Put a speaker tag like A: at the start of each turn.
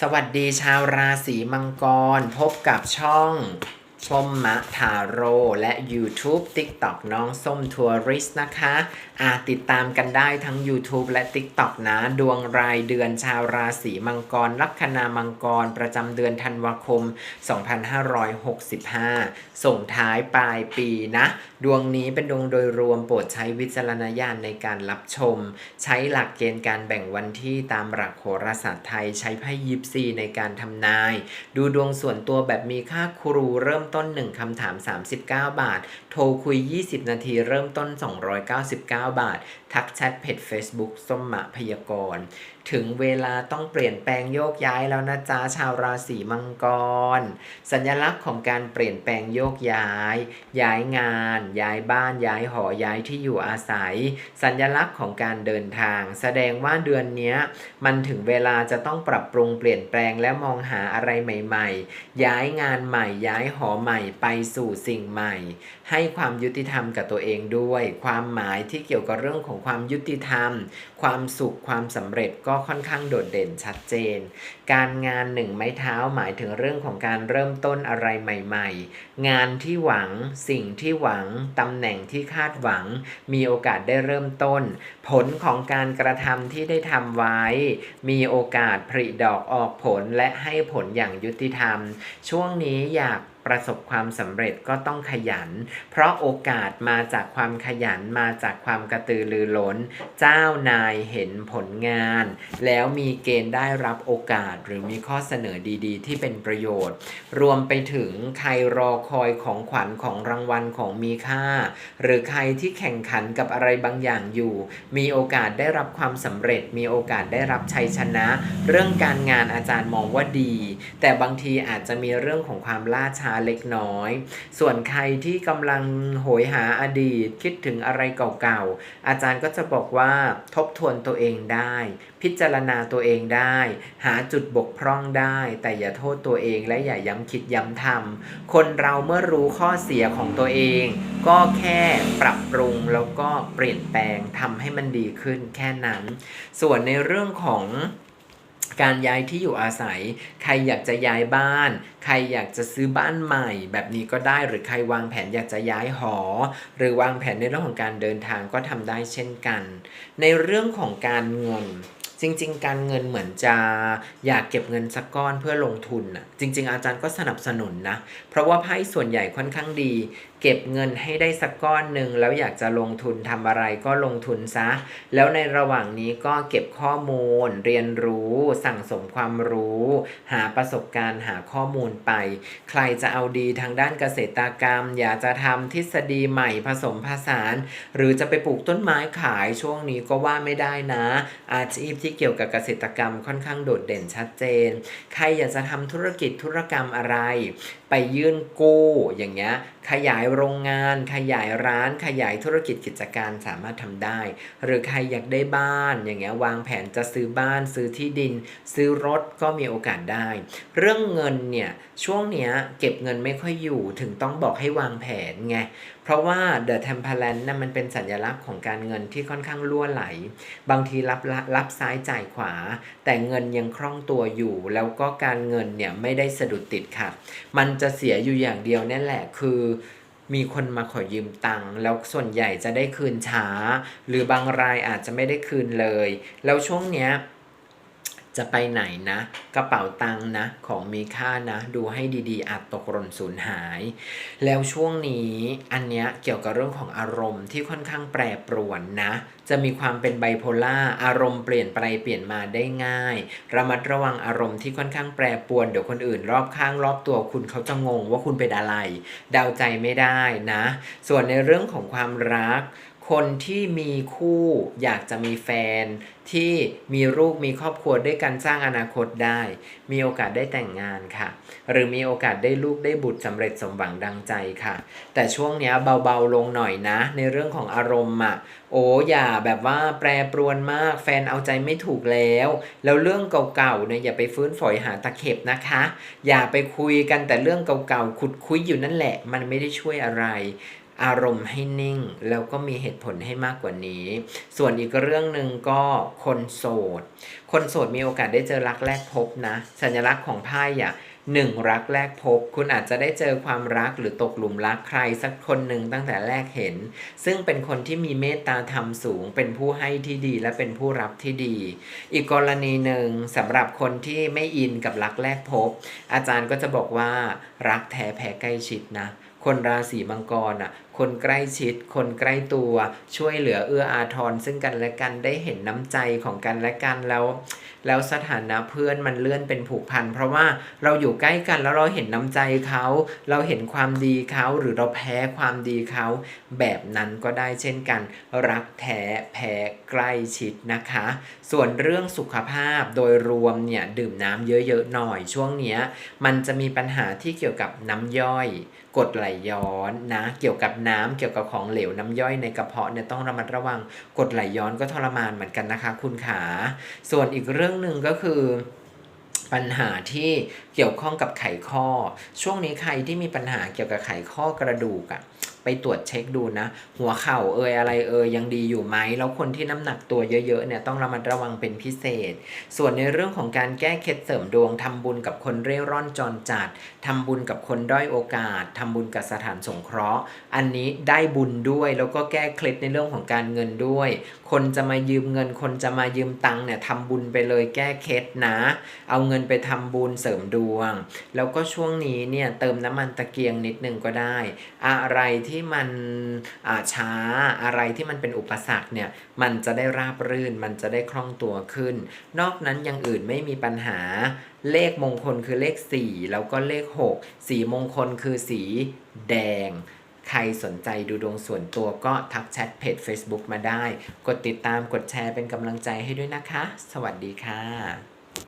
A: สวัสดีชาวราศีมังกร พบกับช่องชมมะทาโร และ YouTube TikTok น้องส้มทัวริสนะคะ อาติดตามกันได้ทั้ง YouTube และ TikTok นะ ดวงรายเดือนชาวราศีมังกร ลัคนามังกร ประจำเดือนธันวาคม 2565 ส่งท้ายปลายปีนะ ดวงนี้เป็นดวงโดยรวมโปรดใช้วิจารณญาณในการรับชม ใช้หลักเกณฑ์การแบ่งวันที่ตามหลักโหราศาสตร์ไทย ใช้ไพ่ยิปซีในการทำนาย ดูดวงส่วนตัวแบบมีค่าครูเริ่มต้น 1คำถาม 39 บาท โทรคุย 20 นาทีเริ่มต้น 299าท ทักแชทเพจ Facebook ส้มหมะพยากรถึงเวลาต้องเปลี่ยนแปลงโยกย้ายแล้วนะจ๊ะชาวราศีมังกร สัญลักษณ์ของการเปลี่ยนแปลงโยกย้าย ย้ายงาน ย้ายบ้าน ย้ายหอ ย้ายที่อยู่อาศัย สัญลักษณ์ของการเดินทาง แสดงว่าเดือนนี้มันถึงเวลาจะต้องปรับปรุงเปลี่ยนแปลงและมองหาอะไรใหม่ ๆ ย้ายงานใหม่ ย้ายหอใหม่ไปสู่สิ่งใหม่ ให้ความยุติธรรมกับตัวเองด้วย ความหมายที่เกี่ยวกับเรื่องของความยุติธรรม ความสุขความสำเร็จก็็ค่อนข้างโดดเด่นชัดเจน การงานหนึ่งไม้เท้าหมายถึงเรื่องของการเริ่มต้นอะไรใหม่ ๆ งานที่หวังสิ่งที่หวังตำแหน่งที่คาดหวัง มีโอกาสได้เริ่มต้น ผลของการกระทำที่ได้ทำไว้ มีโอกาสผลิดอกออกผลและให้ผลอย่างยุติธรรม ช่วงนี้อยาก ประสบความสำเร็จก็ต้องขยัน เพราะโอกาสมาจากความขยันมาจากความกระตือรือร้น เจ้านายเห็นผลงาน แล้วมีเกณฑ์ได้รับโอกาสหรือมีข้อเสนอดีๆ ที่เป็นประโยชน์ รวมไปถึงใครรอคอยของขวัญของรางวัลของมีค่า หรือใครที่แข่งขันกับอะไรบางอย่างอยู่ มีโอกาสได้รับความสำเร็จ มีโอกาสได้รับชัยชนะ เรื่องการงานอาจารย์มองว่าดี แต่บางทีอาจจะมีเรื่องของความล่าช้าาเล็กน้อย ส่วนใครที่กำลังโหยหาอดีตคิดถึงอะไรเก่าๆ อาจารย์ก็จะบอกว่าทบทวนตัวเองได้ พิจารณาตัวเองได้ หาจุดบกพร่องได้ แต่อย่าโทษตัวเองและอย่าย้ำคิดย้ำทำคนเราเมื่อรู้ข้อเสียของตัวเอง ก็แค่ปรับปรุงแล้วก็เปลี่ยนแปลงทำให้มันดีขึ้นแค่นั้น ส่วนในเรื่องของ การย้ายที่อยู่อาศัย ใครอยากจะย้ายบ้าน ใครอยากจะซื้อบ้านใหม่ แบบนี้ก็ได้หรือใครวางแผนอยากจะย้ายหอ หรือวางแผนในเรื่องของการเดินทางก็ทำได้เช่นกัน ในเรื่องของการเงิน จริง ๆ การเงินเหมือนจะอยากเก็บเงินสักก้อนเพื่อลงทุนน่ะจริง ๆ อาจารย์ก็สนับสนุนนะ เพราะว่าไพ่ส่วนใหญ่ค่อนข้างดี เก็บเงินให้ได้สักก้อนหนึ่งแล้วอยากจะลงทุนทำอะไรก็ลงทุนซะ แล้วในระหว่างนี้ก็เก็บข้อมูล เรียนรู้ สั่งสมความรู้ หาประสบการณ์หาข้อมูลไป ใครจะเอาดีทางด้านเกษตรกรรม อยากจะทำทฤษฎีใหม่ผสมผสาน หรือจะไปปลูกต้นไม้ขายช่วงนี้ก็ว่าไม่ได้นะ อาชีพที่เกี่ยวกับเกษตรกรรมค่อนข้างโดดเด่นชัดเจน ใครอยากจะทำธุรกิจธุรกรรมอะไร ไปยื่นกู้อย่างเงี้ยขยายโรงงาน ขยายร้าน ขยายธุรกิจกิจการสามารถทำได้ หรือใครอยากได้บ้านอย่างเงี้ยวางแผนจะซื้อบ้านซื้อที่ดิน ซื้อรถก็มีโอกาสได้ เรื่องเงินเนี่ยช่วงเนี้ยเก็บเงินไม่ค่อยอยู่ถึงต้องบอกให้วางแผนไงเพราะว่า The Temperance นะมันเป็นสัญลักษณ์ของการเงินที่ค่อนข้างล่วไหล บางทีรับรับซ้ายจ่ายขวา แต่เงินยังคล่องตัวอยู่ แล้วก็การเงินเนี่ยไม่ได้สะดุดติดขัด มันจะเสียอยู่อย่างเดียวนั่นแหละคือมีคนมาขอยืมตังค์แล้วส่วนใหญ่จะได้คืนช้า หรือบางรายอาจจะไม่ได้คืนเลย แล้วช่วงเนี้ย จะไปไหนนะ กระเป๋าตังค์นะ ของมีค่านะ ดูให้ดีๆอาจตกหล่นสูญหาย แล้วช่วงนี้อันเนี้ยเกี่ยวกับเรื่องของอารมณ์ที่ค่อนข้างแปรปรวนนะ จะมีความเป็นไบโพล่าอารมณ์เปลี่ยนไปเปลี่ยนมาได้ง่าย ระมัดระวังอารมณ์ที่ค่อนข้างแปรปรวนเดี๋ยวคนอื่น รอบข้างรอบตัวคุณเขาจะงงว่าคุณเป็นอะไร เดาใจไม่ได้นะ ส่วนในเรื่องของความรัก คนที่มีคู่อยากจะมีแฟน ที่มีลูกมีครอบครัวด้วยกันสร้างอนาคตได้ มีโอกาสได้แต่งงานค่ะ หรือมีโอกาสได้ลูกได้บุตรสำเร็จสมหวังดังใจค่ะ แต่ช่วงนี้เบาๆลงหน่อยนะ ในเรื่องของอารมณ์อะโอ้อย่าแบบว่าแปรปรวนมาก แฟนเอาใจไม่ถูกแล้ว แล้วเรื่องเก่าๆเนี่ยอย่าไปฟื้นฝอยหาตะเข็บนะคะ อย่าไปคุยกันแต่เรื่องเก่าๆขุดคุยอยู่นั่นแหละ มันไม่ได้ช่วยอะไร อารมณ์ให้นิ่ง แล้วก็มีเหตุผลให้มากกว่านี้ ส่วนอีกเรื่องหนึ่งก็คนโสด คนโสดมีโอกาสได้เจอรักแรกพบนะ สัญลักษณ์ของไพ่อะหนึ่งรักแรกพบ คุณอาจจะได้เจอความรักหรือตกหลุมรักใครสักคนหนึ่งตั้งแต่แรกเห็น ซึ่งเป็นคนที่มีเมตตาธรรมสูง เป็นผู้ให้ที่ดีและเป็นผู้รับที่ดี อีกกรณีหนึ่งสำหรับคนที่ไม่อินกับรักแรกพบ อาจารย์ก็จะบอกว่ารักแท้แพ้ใกล้ชิดนะ คนราศีมังกรอะคนใกล้ชิด คนใกล้ตัวช่วยเหลือเอื้ออาทรซึ่งกันและกันได้เห็นน้ำใจของกันและกันแล้ว แล้วสถานะเพื่อนมันเลื่อนเป็นผูกพันเพราะว่าเราอยู่ใกล้กันแล้วเราเห็นน้ำใจเขา เราเห็นความดีเขาหรือเราแพ้ความดีเขาแบบนั้นก็ได้เช่นกัน รักแท้แพ้ใกล้ชิดนะคะ ส่วนเรื่องสุขภาพโดยรวมเนี่ยดื่มน้ำเยอะๆหน่อยช่วงเนี้ยมันจะมีปัญหาที่เกี่ยวกับน้ำย่อยกดไหลย้อนนะเกี่ยวกับน้ำเกี่ยวกับของเหลวน้ำย่อยในกระเพาะเนี่ยต้องระมัดระวังกดไหลย้อนก็ทรมานเหมือนกันนะคะ คุณขา ส่วนอีกเรื่องหนึ่งก็คือปัญหาที่เกี่ยวข้องกับไขข้อ ช่วงนี้ใครที่มีปัญหาเกี่ยวกับไขข้อกระดูกอะ ไปตรวจเช็คดูนะ หัวเข่าเอยอะไรเอยยังดีอยู่ไหมแล้วคนที่น้ำหนักตัวเยอะๆเนี่ยต้องระมัดระวังเป็นพิเศษ ส่วนในเรื่องของการแก้เคล็ดเสริมดวงทำบุญกับคนเร่ร่อนจรจัดทำบุญกับคนด้อยโอกาสทำบุญกับสถานสงเคราะห์ อันนี้ได้บุญด้วยแล้วก็แก้เคล็ดในเรื่องของการเงินด้วย คนจะมายืมเงิน คนจะมายืมตังค์เนี่ยทำบุญไปเลยแก้เคล็ดนะ เอาเงินไปทำบุญเสริมดวง แล้วก็ช่วงนี้เนี่ยเติมน้ำมันตะเกียงนิดนึงก็ได้ อะไรที่มันช้าอะไรที่มันเป็นอุปสรรคเนี่ยมันจะได้ราบรื่น มันจะได้คล่องตัวขึ้น นอกนั้นอยังอื่นไม่มีปัญหาเลขมงคลคือเลข 4 แล้วก็เลข 6 สีมงคลคือสีแดง ใครสนใจดูดวงส่วนตัวก็ทักแชทเพจ Facebook มาได้ กดติดตามกดแชร์เป็นกำลังใจให้ด้วยนะคะ สวัสดีค่ะ